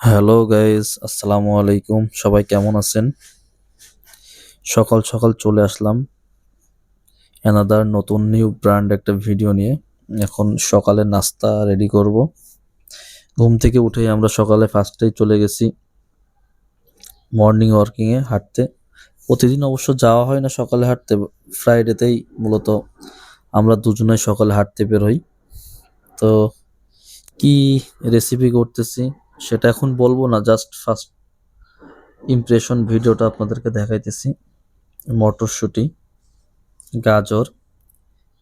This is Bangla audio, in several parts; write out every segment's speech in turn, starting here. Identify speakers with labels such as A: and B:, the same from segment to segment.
A: হ্যালো গাইস, আসসালামু আলাইকুম। সবাই কেমন আছেন? সকাল সকাল চলে আসলাম এনাদার নতুন নিউ ব্র্যান্ড একটা ভিডিও নিয়ে। এখন সকালে নাস্তা রেডি করব। ঘুম থেকে উঠেই আমরা সকালে ফার্স্টেই চলে গেছি মর্নিং ওয়ার্কিংয়ে হাঁটতে। প্রতিদিন অবশ্য যাওয়া হয় না সকালে হাঁটতে ফ্রাইডেতেই মূলত আমরা দুজনে সকালে হাঁটতে বের হই। তো কি রেসিপি করতেছি? সেটা এখন বলব না জাস্ট ফার্স্ট ইমপ্রেশন ভিডিওটা আপনাদেরকে দেখাইতেছি। মটরশুঁটি, গাজর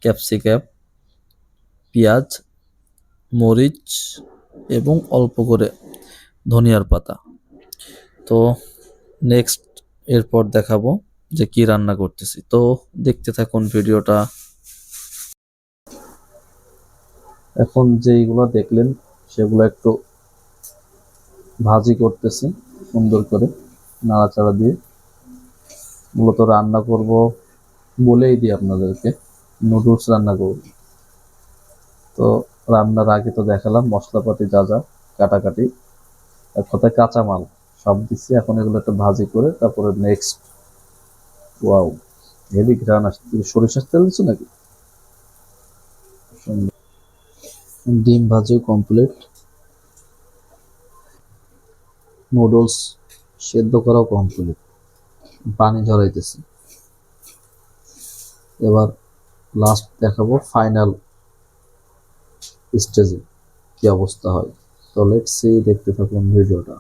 A: ক্যাপসিকাম পেঁয়াজ, মরিচ এবং অল্প করে ধনিয়ার পাতা। তো নেক্সট এরপর দেখাবো যে কি রান্না করতেছি। তো দেখতে থাকুন ভিডিওটা। এখন যেইগুলো দেখলেন, সেগুলো একটু ভাজি করতেছি, সুন্দর করে নাড়াচাড়া দিয়ে। মূলত রান্না করব বলেই দিই আপনাদেরকে, নুডলস রান্না করব। তো রান্নার আগে তো দেখালাম, মশলাপাতি যা যা, কাটাকাটি। এক কথায় কাঁচামাল, সব দিচ্ছি, এখন এগুলো একটা ভাজি করে তারপরে নেক্সট ওয়াও হেভি ঘ্রাণ আসছে সরিষার তেল দিচ্ছ নাকি? ডিম ভাজিও কমপ্লিট নুডলস সেদ্ধ করাও কমপ্লিট পানি ঝরাইতেছি। এবার লাস্ট দেখাবো ফাইনাল স্টেজে কি অবস্থা হয়। তো লেটস সি দেখতে থাকুন ভিডিওটা।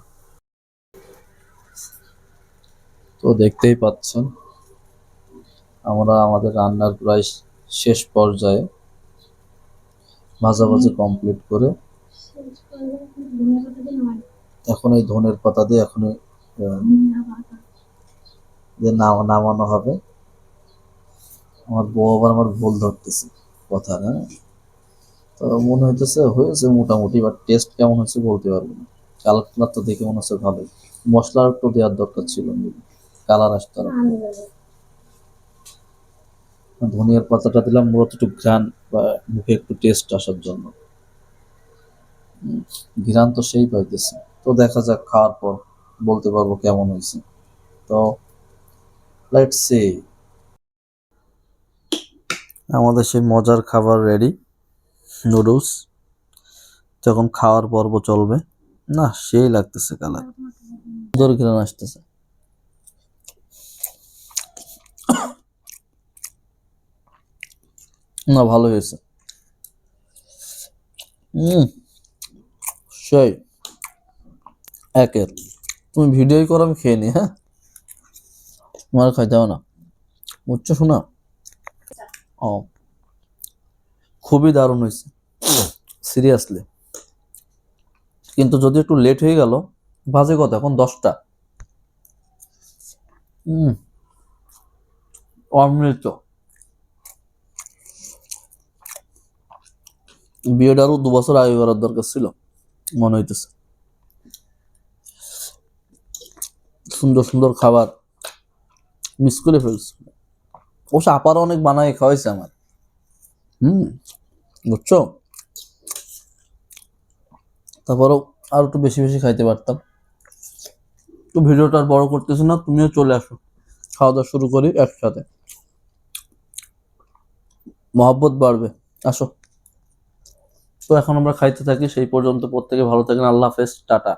A: তো দেখতেই পাচ্ছেন আমরা আমাদের রান্নার প্রায় শেষ পর্যায়ে ভাজাভাজি কমপ্লিট করে এখন এই ধনের পাতা দিয়ে এখন যে নামানো হবে। আমার বউ আবার আমার ভুল ধরতেছে কথা হ্যাঁ? তো মনে হইতেছে হয়েছে মোটামুটি বাট টেস্ট কেমন হয়েছে বলতে পারব না। কালার কালার তো দেখে মনে হচ্ছে ভালোই। মশলা একটু দেওয়ার দরকার ছিল কালার আসতে ধনিয়ার পাতাটা দিলাম মূলত একটু ঘ্রাণ বা মুখে একটু টেস্ট আসার জন্য। ঘ্রাণ তো সেই পাইতেছে। তো দেখা যাক খাওয়ার পর বলতে পারব কেমন হয়েছে তো লেটস সি আমাদের সেই মজার খাবার রেডি নুডলস যখন খাওয়ার পর্ব চলবে, না, সেই লাগতেছে কালার। সুন্দর ঘ্রাণ আসতেছে। না ভালো হয়েছে। হুম সেই একের তুমি ভিডিওই করো, আমি খেয়ে নি হ্যাঁ? তোমার হবে না। বুঝছ শোনা ও, খুবই দারুণ হয়েছে। সিরিয়াসলি। কিন্তু যদি একটু লেট হয়ে গেল, বাজে কথা, এখন দশটা। অমৃত। বিয়েটা আরও দু বছর আগে করার দরকার ছিল। মনে হইতেছে। সুন্দর সুন্দর খাবার। মিস করে ফেলছি। অবশ্য আপারও অনেক বানাই খাওয়াইছে আমার। হুম, বুঝছ? তারপরেও আর একটু বেশি বেশি খাইতে পারতাম। তো ভিডিওটা আর বড় করতেছি না, তুমিও চলে আসো। খাওয়া দাওয়া শুরু করি একসাথে। মহব্বত বাড়বে। আসো। তো এখন আমরা খাইতে থাকি সেই পর্যন্ত প্রত্যেকে ভালো থাকেন আল্লাহ হাফেজ টাটা।